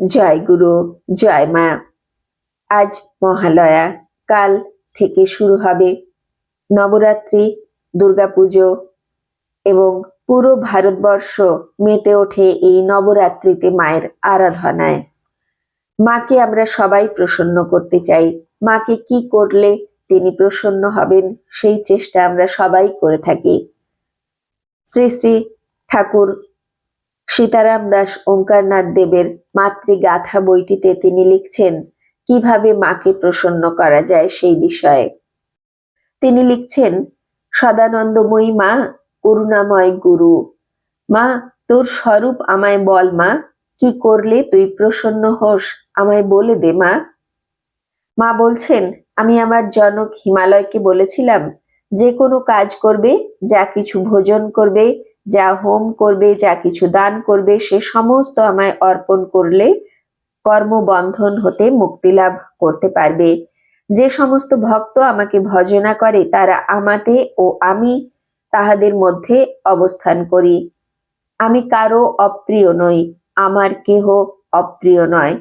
জয় গুরু, জয় মা। আজ মহালয়া, কাল থেকে শুরু হবে নবরাত্রি, দুর্গাপুজো এবং পুরো ভারতবর্ষ মেতে ওঠে এই নবরাত্রিতে মায়ের আরাধনায়। মাকে আমরা সবাই প্রসন্ন করতে চাই। মাকে কি করলে তিনি প্রসন্ন হবেন সেই চেষ্টা আমরা সবাই করে থাকি। শ্রী শ্রী ঠাকুর সীতারাম দাস ওঙ্কারনাথ দেবের মাতৃগাথা বইটিতে তিনি লিখছেন, কীভাবে মাকে প্রসন্ন করা যায় সেই বিষয়ে? তিনি লিখছেন, সদানন্দময়ী মা, করুণাময় গুরু। মা, তোর স্বরূপ আমায় বল মা, কি করলে তুই প্রসন্ন হোস, আমায় বলে দে মা। মা বলছেন, আমি আমার জনক হিমালয়কে বলেছিলাম, যে কোনো কাজ করবে, যা কিছু ভোজন করবে যা হোম করবে, যা কিছু দান করবে, সে সমস্ত আমায় অর্পণ করলে কর্মবন্ধন হতে মুক্তি লাভ করতে পারবে। যে সমস্ত ভক্ত আমাকে ভজনা করে, তারা আমাতে ও আমি তাহাদের মধ্যে অবস্থান করি। আমি কারও অপ্রিয় নই, আমার কেহ অপ্রিয় নয়।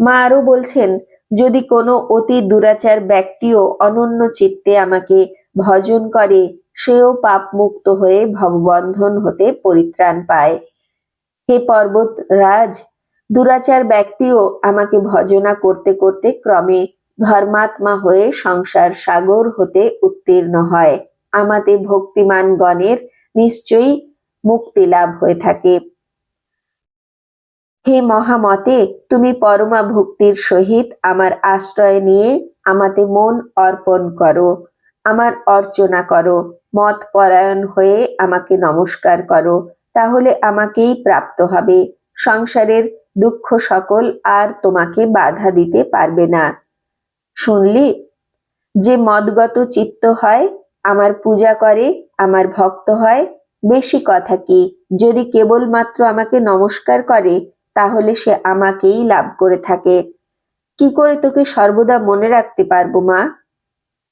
মা আরও বলছেন, যদি কোনো অতি দুরাচার ব্যক্তিও অনন্য চিত্তে আমাকে ভজন করে সেও পাপ মুক্ত হয়ে ভববন্ধন হতে পরিত্রাণ পায়। হে পর্বত রাজ দুরাচার ব্যক্তিও আমাকে ভজনা করতে করতে ক্রমে ধর্মাত্মা হয়ে সংসার সাগর হতে উত্তীর্ণ হয়। আমাতে ভক্তিমান গণের নিশ্চয়ই মুক্তি লাভ হয়ে থাকে। হে মহামতে, তুমি পরমা ভক্তির সহিত আমার আশ্রয় নিয়ে আমাতে মন অর্পণ করো, আমার অর্চনা করো। মত পরায়ণ হয়ে আমাকে নমস্কার করো, তাহলে আমাকেই প্রাপ্ত হবে। সংসারের দুঃখ সকল আর তোমাকে বাধা দিতে পারবে না। শুনলি? যে মদগত চিত্ত হয়, আমার পূজা করে, আমার ভক্ত হয়, বেশি কথা কি? যদি কেবলমাত্র আমাকে নমস্কার করে, তাহলে সে আমাকেই লাভ করে থাকে। কি করে তোকে সর্বদা মনে রাখতে পারব মা?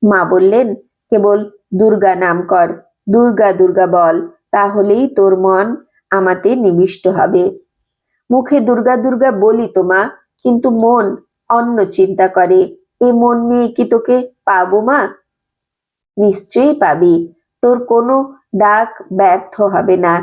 মা বললেন, কেবল দুর্গা নাম কর। দুর্গা দুর্গা বল, তাহলেই তোর মন আমাতে নিবিষ্ট হবে। মুখে দুর্গা দুর্গা বলি তোমা কিন্তু মন অন্য চিন্তা করে। এ মন নিয়ে কি তোকে পাবো মা? নিশ্চয়ই পাবি। তোর কোনো ডাক ব্যর্থ হবে না।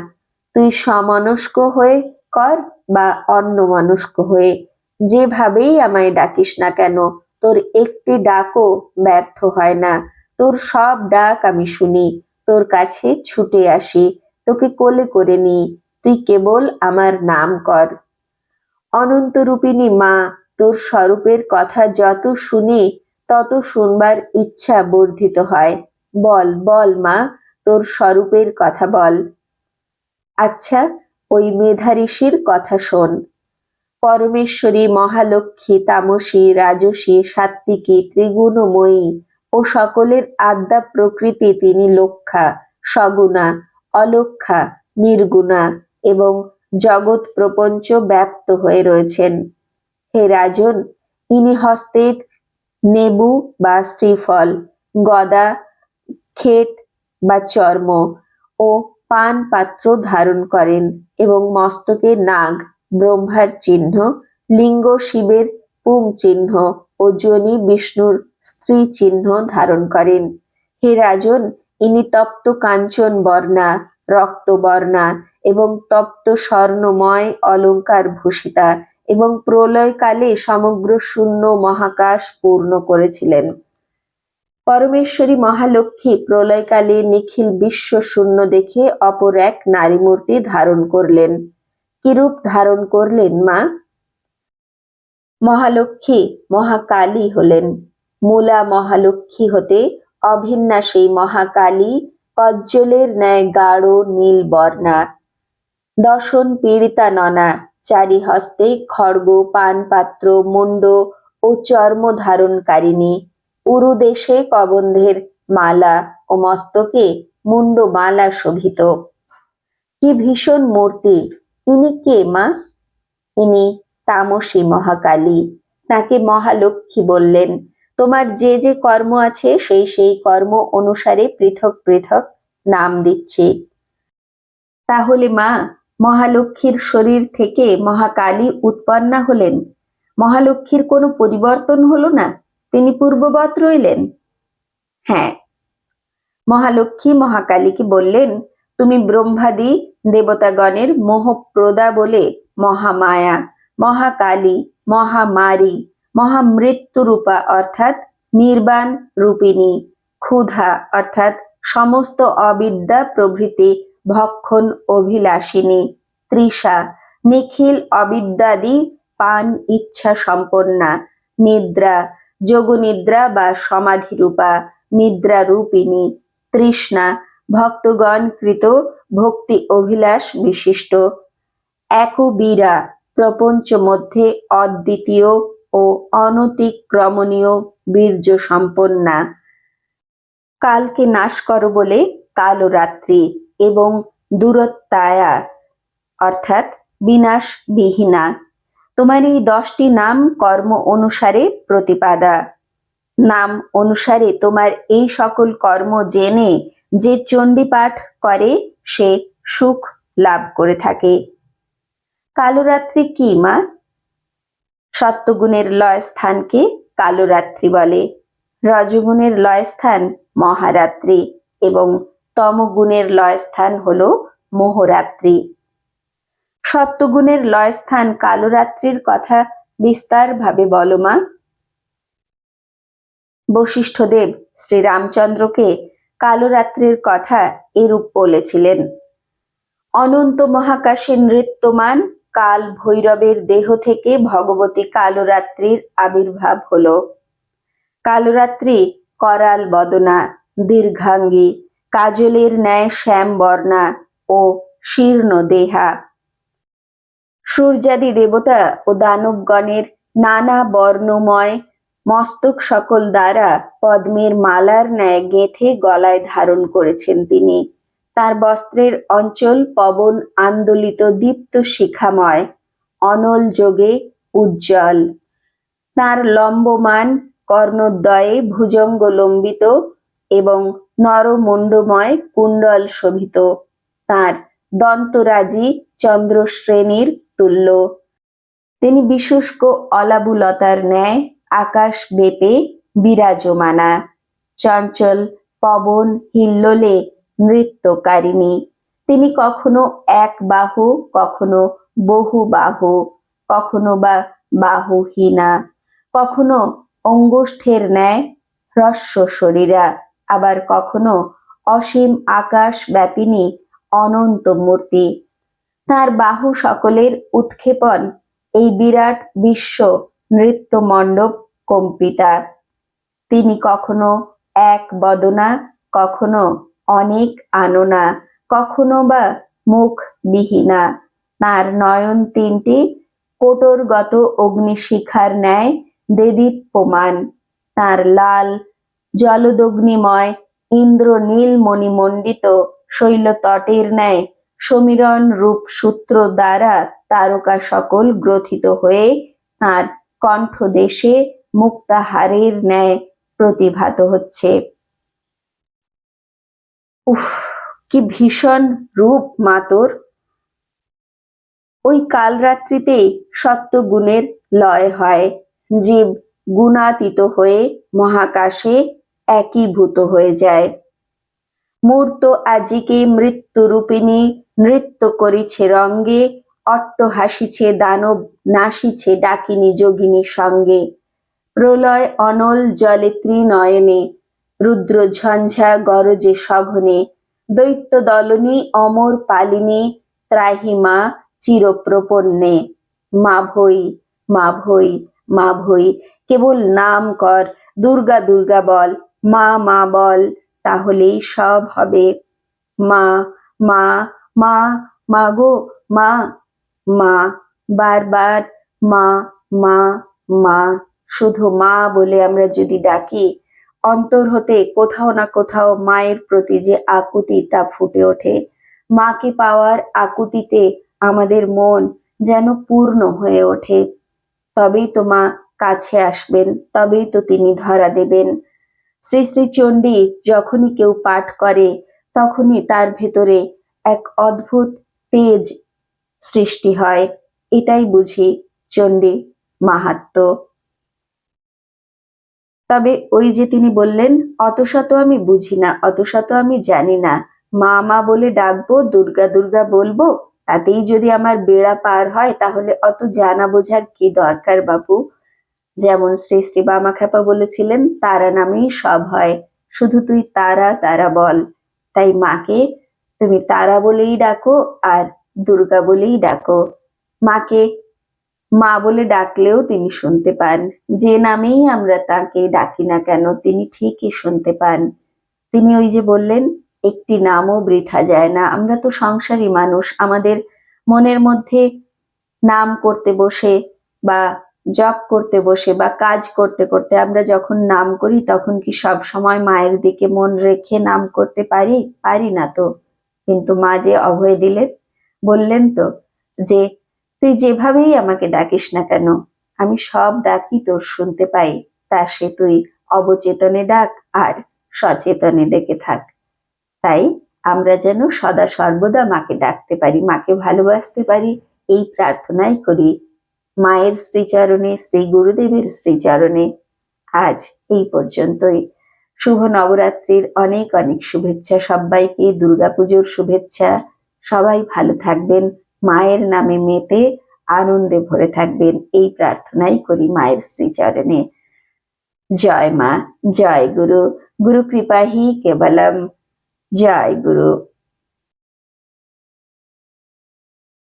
তুই সমনস্ক হয়ে কর বা অন্য মনস্ক হয়ে। যেভাবেই আমায় ডাকিস না কেন, তোর একটি ডাকও ব্যর্থ হয় না। তোর সব ডাক আমি শুনি, তোর কাছে ছুটে আসি, তোকে কোলে করে নি তুই কেবল আমার নাম কর। অনন্তরূপিণী মা, তোর স্বরূপের কথা যত শুনি, তত শুনবার ইচ্ছা বর্ধিত হয়। বল বল মা, তোর স্বরূপের কথা বল। আচ্ছা ওই মেধা ঋষির কথা শোন। পরমেশ্বরী, মহালক্ষ্মী, তামসী, রাজসী সাত্ত্বিকী ত্রিগুণময়ী ও সকলের আদ্যা প্রকৃতি তিনি লক্ষা সগুণা অলক্ষা নির্গুণা এবং জগৎ প্রপঞ্চ ব্যাপ্ত হয়ে রয়েছেন। হে রাজন, ইনি হস্তে নেবু বা শ্রীফল, গদা খেট বা চর্ম ও পান পাত্র ধারণ করেন এবং মস্তকে নাগ, ব্রহ্মার চিহ্ন, লিঙ্গ, শিবের পুং চিহ্ন ও যোনি বিষ্ণুর স্ত্রী চিহ্ন ধারণ করেন। হে রাজন, ইনি তপ্ত কাঞ্চন বর্ণা, রক্তবর্ণা এবং তপ্ত স্বর্ণময় অলঙ্কার ভূষিতা এবং প্রলয়কালে সমগ্র শূন্য মহাকাশ পূর্ণ করেছিলেন। পরমেশ্বরী মহালক্ষ্মী প্রলয়কালে নিখিল বিশ্ব শূন্য দেখে অপর এক নারী মূর্তি ধারণ করলেন। কিরূপ ধারণ করলেন মা? মহালক্ষ্মী মহাকালী হলেন। মূলা মহালক্ষ্মী হতে অভিন্না সেই মহাকালী কজ্জলের ন্যায় গাঢ় নীল বর্ণা। দশন পীড়িতা ননা চারি হস্তে খড়গ, পানপাত্র মুন্ড ও চর্ম ধারণকারিণী। উরুদেশে কবন্ধের মালা ও মস্তকে মুন্ড মালা শোভিত। কি ভীষণ মূর্তি, ইনি কে মা? ইনি তামসী মহাকালী, তাকে মহালক্ষ্মী বললেন। তোমার যে যে কর্ম আছে, সেই সেই কর্ম অনুসারে পৃথক পৃথক নাম দিচ্ছি। তাহলে মা, মহালক্ষ্মীর শরীর থেকে মহাকালী উৎপন্না হলেন। মহালক্ষ্মীর কোনো পরিবর্তন হলো না? তিনি পূর্ববৎ রইলেন। হ্যাঁ। মহালক্ষ্মী মহাকালীকে বললেন, তুমি ব্রহ্মাদি দেবতাগণের মোহপ্রদা বলে মহামায়া, মহাকালী, মহামারী মহামৃত্যুরূপা অর্থাৎ নির্বাণ রূপিণী, ক্ষুধা অর্থাৎ সমস্ত অবিদ্যা প্রভৃতি ভক্ষণ অভিলাষিনী তৃষা, নিখিল অবিদ্যাদি পান ইচ্ছা সম্পন্না, নিদ্রা, যোগনিদ্রা বা সমাধিরূপা, নিদ্রা রূপিণী, তৃষ্ণা, ভক্তগণ কৃত ভক্তি অভিলাষ বিশিষ্ট। একবীরা প্রপঞ্চ মধ্যে অদ্বিতীয় ও অনতিক্রমণীয় বীর্য সম্পন্না। কালকে নাশ করো বলে কালরাত্রি এবং দূরত্বায়া অর্থাৎ বিনাশ বিহীনা তোমার এই দশটি নাম কর্ম অনুসারে প্রতিপাদা। নাম অনুসারে তোমার এই সকল কর্ম জেনে যে চণ্ডী পাঠ করে, সে সুখ লাভ করে থাকে। কালরাত্রি কি মা? সত্যগুণের লয় স্থানকে কালরাত্রি বলে। রজগুণের লয় স্থান মহারাত্রি এবং তমগুণের লয় স্থান হল মোহরাত্রি। সত্যগুণের লয় স্থান কালরাত্রির কথা বিস্তারভাবে বলো মা। বশিষ্ঠদেব শ্রীরামচন্দ্রকে কালরাত্রির কথা এরূপ বলেছিলেন। অনন্ত মহাকাশে নৃত্যমান কাল ভৈরবের দেহ থেকে ভগবতী কালরাত্রির আবির্ভাব হল। কালরাত্রি, করাল বদনা, দীর্ঘাঙ্গী, কাজলের ন্যায় শ্যাম বর্ণা ও শীর্ণ দেহা। সূর্যাদি দেবতা ও দানবগণের নানা বর্ণময় মস্তক সকল দ্বারা পদ্মের মালার ন্যায় গেঁথে গলায় ধারণ করেছেন তিনি। তার বস্ত্রের অঞ্চল পবন আন্দোলিত দীপ্ত শিখাময়, অনল যোগে উজ্জ্বল। তার লম্বমান কর্ণদ্বয়ে ভুজঙ্গ লম্বিত এবং নরমুণ্ডময় কুণ্ডল শোভিত। তার দন্তরাজি চন্দ্রশ্রেণীর তুল্য। তিনি বিশুষ্ক অলাবুলতার ন্যায় আকাশ বেপে বিরাজমানা। চঞ্চল, পবন, হিল্লোলে নৃত্যকারিণী। তিনি কখনো এক বাহু, কখনো বহু বাহু, কখনো বা বাহুহীনা, কখনো অঙ্গুষ্ঠের ন্যায় হ্রস্ব শরীরা, আবার কখনো অসীম আকাশ ব্যাপিনী অনন্ত মূর্তি। তার বাহু সকলের উৎক্ষেপণ, এই বিরাট বিশ্ব নৃত্য মণ্ডপ কম্পিতা। তিনি কখনো এক বদনা, কখনো অনেক আননা কখনো বা মুখ বিহীনা তার নয়ন তিনটি কোটরগত অগ্নিশিখার ন্যায় দেদীপ্যমান। তার লাল জলদগ্নিময় ইন্দ্র নীল মণিমণ্ডিত শৈলতটের ন্যায় সমীরণ রূপ সূত্র দ্বারা তারকা সকল গ্রথিত হয়ে তার কণ্ঠদেশে মুক্তাহারের ন্যায় প্রতিভাত হচ্ছে। উফ, কি ভীষণ রূপ মাতর ওই কালরাত্রিতে সত্যগুণের লয় হয়। জীব গুণাতীত হয়ে মহাকাশে একীভূত হয়ে যায়। মূর্ত আজিকে মৃত্যুরূপিণী, নৃত্য করিছে রঙ্গে অট্ট হাসিছে দানব, নাসিছে ডাকিনী যোগিনী সঙ্গে। প্রলয় অনল জলে ত্রিনয়নে রুদ্র ঝঞ্ঝা গরজে সঘনে দৈত্য দলনী অমর পালিনী, ত্রাহিমা চিরপ্রপন্নে। মা ভই মা ভই মা ভই, কেবল নাম কর, দুর্গা দুর্গা বল, মা মা বল, তাহলেই সব হবে। মা মা মা মা গো, মা মা, বারবার মা মা মা, শুধু মা বলে আমরা যদি ডাকি অন্তর হতে কোথাও না কোথাও মায়ের প্রতি যে আকুতি তা ফুটে ওঠে। মাকে পাওয়ার আকুতিতে আমাদের মন যেন পূর্ণ হয়ে ওঠে। তবেই তো মা কাছে আসবেন, তবেই তো তিনি ধরা দেবেন। শ্রী শ্রী চণ্ডী যখনই কেউ পাঠ করে, তখনই তার ভেতরে এক অদ্ভুত তেজ সৃষ্টি হয়। এটাই বুঝি চণ্ডী মাহাত্ম্য। তবে ওই যে তিনি বললেন, অত শত আমি বুঝি না, অত শত আমি জানি না। মা মা বলে ডাকবো, দুর্গা দুর্গা বলব, তাতেই যদি আমার বেড়া পার হয়, তাহলে অত জানা বোঝার কি দরকার বাপু? যেমন শ্রী শ্রী বামা বামাখ্যাপা বলেছিলেন, তারা নামেই সব হয়, শুধু তুই তারা তারা বল। তাই মাকে তুমি তারা বলেই ডাকো আর দুর্গা বলেই ডাকো। মাকে মা বলে ডাকলেও তিনি শুনতে পান। যে নামেই আমরা তাকে ডাকি না কেন, তিনি ঠিকই শুনতে পান। তিনি ওই যে বললেন, একটি নামও বৃথা যায় না। আমরা তো সংসারী মানুষ। আমাদের মনের মধ্যে নাম করতে বসে বা জপ করতে বসে বা কাজ করতে করতে আমরা যখন নাম করি, তখন কি সব সময় মায়ের দিকে মন রেখে নাম করতে পারি? পারি না তো। কিন্তু মা যে অভয় দিলেন, বললেন তো যে তুই যেভাবেই আমাকে ডাকিস না কেন, আমি সব ডাকি তোর শুনতে পাই। তা সে তুই অবচেতনে ডাক আর সচেতনে ডেকে থাক। তাই আমরা যেন সদা সর্বদা মাকে ডাকতে পারি, মাকে ভালোবাসতে পারি, এই প্রার্থনাই করি। মায়ের শ্রীচরণে, শ্রী গুরুদেবের শ্রীচরণে আজ এই পর্যন্তই। শুভ নবরাত্রির অনেক অনেক শুভেচ্ছা, সবাইকে দুর্গাপুজোর শুভেচ্ছা। সবাই ভালো থাকবেন মায়ের নামে মেতে আনন্দে ভরে থাকবেন। এই প্রার্থনাই করি মায়ের শ্রীচরণে। জয় মা, জয় গুরু। গুরু কৃপাহি কেবলম। জয় গুরু।